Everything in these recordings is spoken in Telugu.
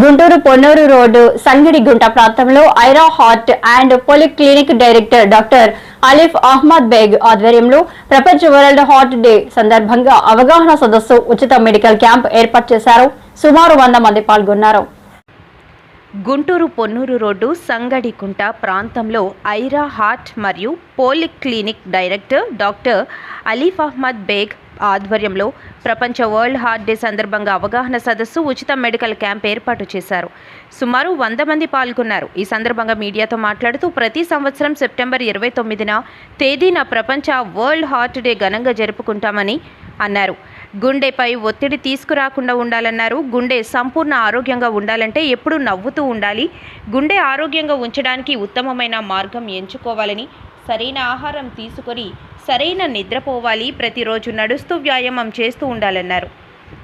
గుంటూరు పొన్నూరు రోడ్డు సంగిడిగుంట ప్రాంతంలో Aira heart and polyclinic director doctor Alif Ahmed Baig ఆధ్వర్యంలో ప్రపంచ వరల్డ్ హార్ట్ డే సందర్భంగా అవగాహన సదస్సు ఉచిత మెడికల్ క్యాంప్ ఏర్పాటు చేశారు. సుమారు వంద మంది పాల్గొన్నారు. గుంటూరు పొన్నూరు రోడ్డు సంగడికుంట ప్రాంతంలో ఐరా హార్ట్ మరియు polyclinic director doctor Alif Ahmed Baig ఆధ్వర్యంలో ప్రపంచ వరల్డ్ హార్ట్ డే సందర్భంగా అవగాహన సదస్సు ఉచిత మెడికల్ క్యాంప్ ఏర్పాటు చేశారు. సుమారు వంద మంది పాల్గొన్నారు. ఈ సందర్భంగా మీడియాతో మాట్లాడుతూ ప్రతి సంవత్సరం సెప్టెంబర్ ఇరవై తొమ్మిదిన తేదీన ప్రపంచ వరల్డ్ హార్ట్ డే ఘనంగా జరుపుకుంటామని అన్నారు. గుండెపై ఒత్తిడి తీసుకురాకుండా ఉండాలన్నారు. గుండె సంపూర్ణ ఆరోగ్యంగా ఉండాలంటే ఎప్పుడూ నవ్వుతూ ఉండాలి. గుండె ఆరోగ్యంగా ఉంచడానికి ఉత్తమమైన మార్గం ఎంచుకోవాలని సరైన ఆహారం తీసుకొని సరైన నిద్రపోవాలి. ప్రతిరోజు నడుస్తూ వ్యాయామం చేస్తూ ఉండాలన్నారు.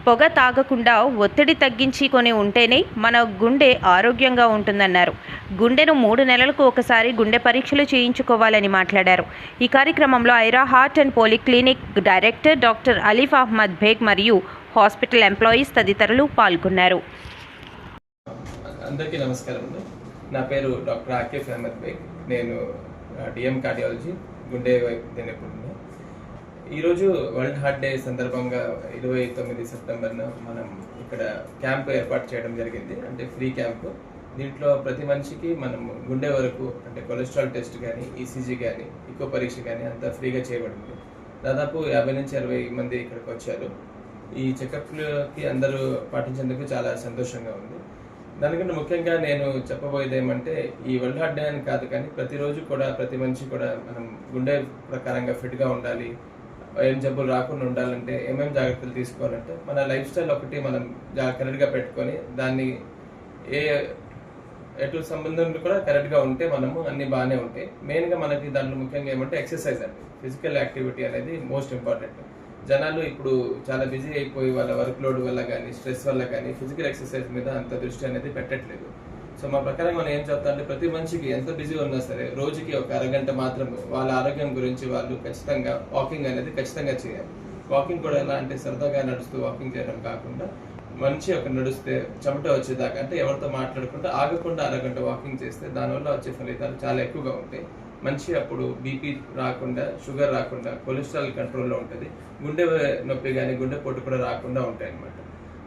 పొగ తాగకుండా ఒత్తిడి తగ్గించుకొని ఉంటేనే మన గుండె ఆరోగ్యంగా ఉంటుందన్నారు. గుండెను మూడు నెలలకు ఒకసారి గుండె పరీక్షలు చేయించుకోవాలని మాట్లాడారు. ఈ కార్యక్రమంలో Aira heart and polyclinic director doctor Alif Ahmed Baig మరియు హాస్పిటల్ ఎంప్లాయీస్ తదితరులు పాల్గొన్నారు. అందరికీ నమస్కారం అండి. నా పేరు డాక్టర్ ఆకిఫ్ అహ్మద్ బేగ్. నేను డిఎం కార్డియాలజీ గుండె వైద్య నిపుణుడిని ఈరోజు వరల్డ్ హార్ట్ డే సందర్భంగా ఇరవై తొమ్మిది సెప్టెంబర్న మనం ఇక్కడ క్యాంప్ ఏర్పాటు చేయడం జరిగింది. అంటే ఫ్రీ క్యాంప్. దీంట్లో ప్రతి మనిషికి మనం గుండె వరకు అంటే కొలెస్ట్రాల్ టెస్ట్ కానీ ఈసీజీ కానీ ఎక్కువ పరీక్ష కానీ అంతా ఫ్రీగా చేయబడింది. దాదాపు యాభై నుంచి అరవై మంది ఇక్కడికి వచ్చారు. ఈ చెకప్లకి అందరూ పాటించేందుకు చాలా సంతోషంగా ఉంది. దానికంటే ముఖ్యంగా నేను చెప్పబోయేది ఏమంటే ఈ వరల్డ్ హార్ట్ డే అని కాదు కానీ ప్రతిరోజు కూడా ప్రతి మనిషి కూడా మనం గుండె ప్రకారంగా ఫిట్గా ఉండాలి. ఏం జబ్బులు రాకుండా ఉండాలంటే ఏమేమి జాగ్రత్తలు తీసుకోవాలంటే మన లైఫ్ స్టైల్ ఒకటి మనం కరెక్ట్గా పెట్టుకొని దాన్ని ఏ ఎటు సంబంధం కూడా కరెక్ట్గా ఉంటే మనము అన్ని బాగానే ఉంటాయి. మెయిన్గా మనకి దాంట్లో ముఖ్యంగా ఏమంటే ఎక్సర్సైజ్ అండి. ఫిజికల్ యాక్టివిటీ అనేది మోస్ట్ ఇంపార్టెంట్. జనాలు ఇప్పుడు చాలా బిజీ అయిపోయి వాళ్ళ వర్క్ లోడ్ వల్ల కానీ స్ట్రెస్ వల్ల కానీ ఫిజికల్ ఎక్సర్సైజ్ మీద అంత దృష్టి అనేది పెట్టట్లేదు. సో మా ప్రకారం మనం ఏం చెప్తా అంటే ప్రతి మనిషికి ఎంత బిజీ ఉన్నా సరే రోజుకి ఒక అరగంట మాత్రం వాళ్ళ ఆరోగ్యం గురించి వాళ్ళు ఖచ్చితంగా వాకింగ్ అనేది ఖచ్చితంగా చేయాలి. వాకింగ్ కూడా ఎలా అంటే సరదాగా నడుస్తూ వాకింగ్ చేయడం కాకుండా మంచి ఒక నడిస్తే చెమట వచ్చేదాకా అంటే ఎవరితో మాట్లాడకుండా ఆగకుండా అరగంట వాకింగ్ చేస్తే దానివల్ల వచ్చే ఫలితాలు చాలా ఎక్కువగా ఉంటాయి. మంచి అప్పుడు బీపీ రాకుండా షుగర్ రాకుండా కొలెస్ట్రాల్ కంట్రోల్లో ఉంటుంది. గుండె నొప్పి కానీ గుండె పొట్టు కూడా రాకుండా ఉంటాయి అన్నమాట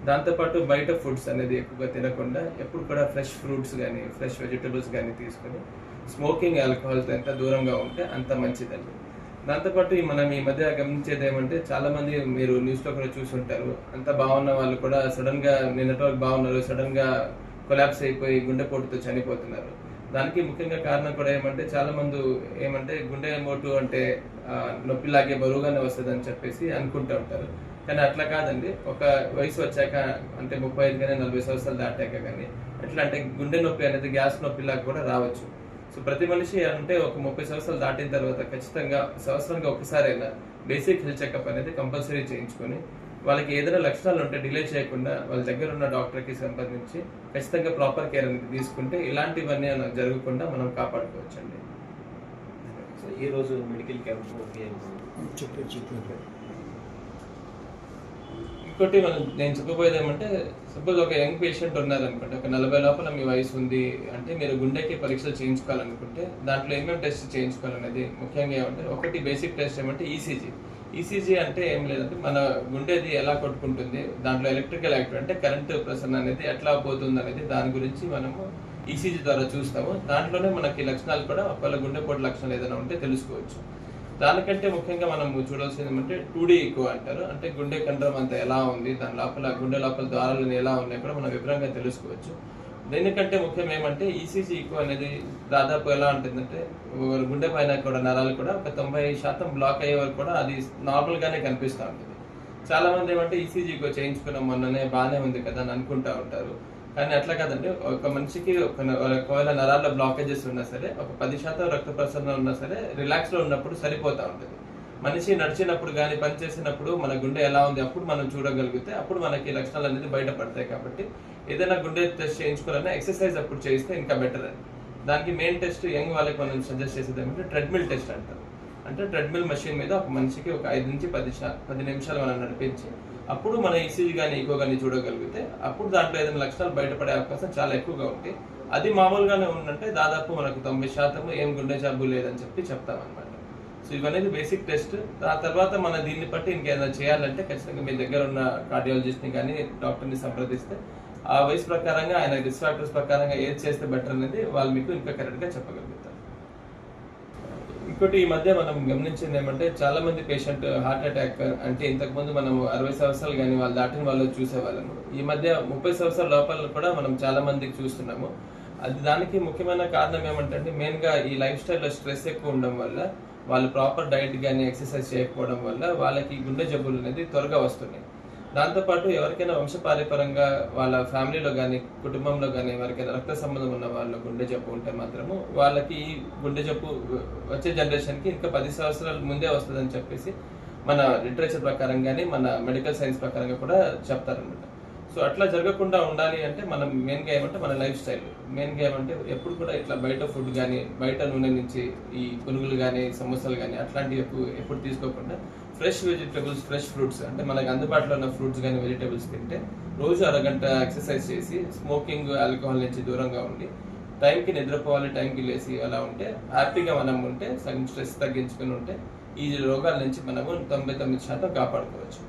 దాంతోపాటు బయట ఫుడ్స్ అనేది ఎక్కువగా తినకుండా ఎప్పుడు కూడా ఫ్రెష్ ఫ్రూట్స్ కానీ ఫ్రెష్ వెజిటబుల్స్ కానీ తీసుకొని స్మోకింగ్ ఆల్కహాల్తో ఎంత దూరంగా ఉంటే అంత మంచిదండి. దాంతోపాటు ఈ మనం ఈ మధ్య గమనించేది ఏమంటే చాలామంది మీరు న్యూస్ పేపర్లో కూడా చూసుంటారు అంత బాగున్న వాళ్ళు కూడా సడన్గా నిన్నటి వరకు బాగున్నారు సడన్గా కొలాప్స్ అయిపోయి గుండెపోటుతో చనిపోతున్నారు. దానికి ముఖ్యంగా కారణం కూడా ఏమంటే చాలా మంది ఏమంటే గుండె మోటు అంటే నొప్పిలాగే బరువుగానే వస్తుంది అని చెప్పేసి అనుకుంటూ ఉంటారు. కానీ అట్లా కాదండి. ఒక వయసు వచ్చాక అంటే ముప్పై ఐదు కానీ నలభై సంవత్సరాలు దాటాక కానీ ఎట్లా అంటే గుండె నొప్పి అనేది గ్యాస్ నొప్పిలాగా కూడా రావచ్చు. సో ప్రతి మనిషి అంటే ఒక ముప్పై సంవత్సరాలు దాటిన తర్వాత ఖచ్చితంగా సంవత్సరానికి ఒకసారైనా బేసిక్ హెల్త్ చెకప్ అనేది కంపల్సరీ చేయించుకొని వాళ్ళకి ఏదైనా లక్షణాలు ఉంటే డిలే చేయకుండా వాళ్ళ దగ్గర ఉన్న డాక్టర్కి సంబంధించి ఖచ్చితంగా ప్రాపర్ కేర్ అనేది తీసుకుంటే ఇలాంటివన్నీ జరగకుండా మనం కాపాడుకోవచ్చండి. సో ఈ రోజు మెడికల్ క్యాంప్ ఇంకోటి మనం నేను చెప్పబోయేది ఏమంటే సపోజ్ ఒక యంగ్ పేషెంట్ ఉన్నారనుకోండి ఒక నలభై లోపల మీ వయసు ఉంది అంటే మీరు గుండెకి పరీక్షలు చేయించుకోవాలనుకుంటే దాంట్లో ఏమేమి టెస్ట్ చేయించుకోవాలనేది ముఖ్యంగా ఏమంటే ఒకటి బేసిక్ టెస్ట్ ఏమంటే ఈసీజీ ఈసీజీ అంటే ఏం లేదంటే మన గుండెది ఎలా కొట్టుకుంటుంది దాంట్లో ఎలక్ట్రికల్ యాక్టివ్ అంటే కరెంటు ప్రసరణ అనేది ఎట్లా పోతుంది అనేది దాని గురించి మనము ఈసీజీ ద్వారా చూస్తాము. దాంట్లోనే మనకి లక్షణాలు కూడా ఒకవేళ గుండెపోటు లక్షణాలు ఏదైనా ఉంటే తెలుసుకోవచ్చు. దానికంటే ముఖ్యంగా మనం చూడాల్సింది ఏమంటే టూ డీ ఎక్కువ అంటారు. అంటే గుండె కండరం అంత ఎలా ఉంది దాని లోపల గుండె లోపల ద్వారాలు ఎలా ఉన్నాయి కూడా మనం వివరంగా తెలుసుకోవచ్చు. దీనికంటే ముఖ్యం ఏమంటే ఈసీజీ ఎక్కువ అనేది దాదాపు ఎలా ఉంటుందంటే గుండె పైన కూడా నరాలు కూడా ఒక తొంభై శాతం బ్లాక్ అయ్యే వరకు కూడా అది నార్మల్గానే కనిపిస్తూ ఉంటుంది. చాలామంది ఏమంటే ఈసీజీ ఎక్కువ చేయించుకున్నాం మొన్ననే బాగానే ఉంది కదా అని అనుకుంటా ఉంటారు. కానీ అట్లా కాదండి. ఒక మనిషికి ఒక ఒకవేళ నరాల్లో బ్లాకేజెస్ ఉన్నా సరే ఒక పది శాతం రక్త ప్రసరణ ఉన్నా సరే రిలాక్స్లో ఉన్నప్పుడు సరిపోతా ఉంటుంది. మనిషి నడిచినప్పుడు కానీ పని చేసినప్పుడు మన గుండె ఎలా ఉంది అప్పుడు మనం చూడగలిగితే అప్పుడు మనకి లక్షణాలు అనేది బయటపడతాయి కాబట్టి ఏదైనా గుండె టెస్ట్ చేయించుకోవాలన్నా ఎక్సర్సైజ్ అప్పుడు చేస్తే ఇంకా బెటర్ అని దానికి మెయిన్ టెస్ట్ యంగ్ వాళ్ళకి మనం సజెస్ట్ చేసేది ఏమంటే ట్రెడ్మిల్ టెస్ట్ అంటారు. అంటే ట్రెడ్మిల్ మెషిన్ మీద ఒక మనిషికి ఒక ఐదు నుంచి పది పది నిమిషాలు మనం నడిపించి అప్పుడు మన ఈసీజీ కానీ ఈకో కానీ చూడగలిగితే అప్పుడు దాంట్లో ఏదైనా లక్షణాలు బయటపడే అవకాశం చాలా ఎక్కువగా ఉంటాయి. అది మామూలుగానే ఉందంటే దాదాపు మనకు తొంభై శాతం ఏం గుండె జబ్బు లేదని చెప్పి చెప్తామన్నమాట. సో ఇవన్నీ బేసిక్ టెస్ట్ ఆ తర్వాత మన దీన్ని బట్టి ఇంకేదైనా చేయాలంటే ఖచ్చితంగా మీ దగ్గర ఉన్న కార్డియాలజిస్ట్ని కానీ డాక్టర్ని సంప్రదిస్తే ఆ వయసు ప్రకారంగా ఆయన రిస్క్ ఫ్యాక్టర్స్ ప్రకారంగా ఏది చేస్తే బెటర్ అనేది వాళ్ళు మీకు ఇంకా కరెక్ట్గా చెప్పగలుగుతారు. ఇంకోటి ఈ మధ్య మనం గమనించింది ఏమంటే చాలా మంది పేషెంట్ హార్ట్ అటాక్ అంటే ఇంతకు ముందు మనం అరవై సంవత్సరాలు కానీ వాళ్ళు దాటిన వాళ్ళు చూసేవాళ్ళము. ఈ మధ్య ముప్పై సంవత్సరాల లోపల కూడా మనం చాలా మందికి చూస్తున్నాము. అది దానికి ముఖ్యమైన కారణం ఏమంటే మెయిన్గా ఈ లైఫ్ స్టైల్లో స్ట్రెస్ ఎక్కువ ఉండడం వల్ల వాళ్ళు ప్రాపర్ డైట్ కానీ ఎక్సర్సైజ్ చేయకపోవడం వల్ల వాళ్ళకి గుండె జబ్బులు అనేది త్వరగా వస్తున్నాయి. దాంతోపాటు ఎవరికైనా వంశపారంపరంగా వాళ్ళ ఫ్యామిలీలో కానీ కుటుంబంలో కానీ ఎవరికైనా రక్త సంబంధం ఉన్న వాళ్ళ గుండె జబ్బు ఉంటే మాత్రము వాళ్ళకి ఈ గుండె జబ్బు వచ్చే జనరేషన్కి ఇంకా పది సంవత్సరాల ముందే వస్తుందని చెప్పేసి మన లిటరేచర్ ప్రకారం కానీ మన మెడికల్ సైన్స్ ప్రకారంగా కూడా చెప్తారనమాట సో అట్లా జరగకుండా ఉండాలి అంటే మనం మెయిన్గా ఏమంటే మన లైఫ్ స్టైల్. మెయిన్గా ఏమంటే ఎప్పుడు కూడా ఇట్లా బయట ఫుడ్ కానీ బయట నూనె నుంచి ఈ పునుగులు కానీ సమోసాలు కానీ అట్లాంటివి ఎప్పుడు ఎప్పుడు తీసుకోకుండా ఫ్రెష్ వెజిటేబుల్స్ ఫ్రెష్ ఫ్రూట్స్ అంటే మనకి అందుబాటులో ఉన్న ఫ్రూట్స్ కానీ వెజిటేబుల్స్ తింటే రోజు అరగంట ఎక్సర్సైజ్ చేసి స్మోకింగ్ ఆల్కహాల్ నుంచి దూరంగా ఉండి టైంకి నిద్రపోవాలి టైంకి లేసి అలా ఉంటే హ్యాపీగా మనం ఉంటే సగం స్ట్రెస్ తగ్గించుకుని ఉంటే ఈ రోగాల నుంచి మనము తొంభై తొమ్మిది శాతం కాపాడుకోవచ్చు.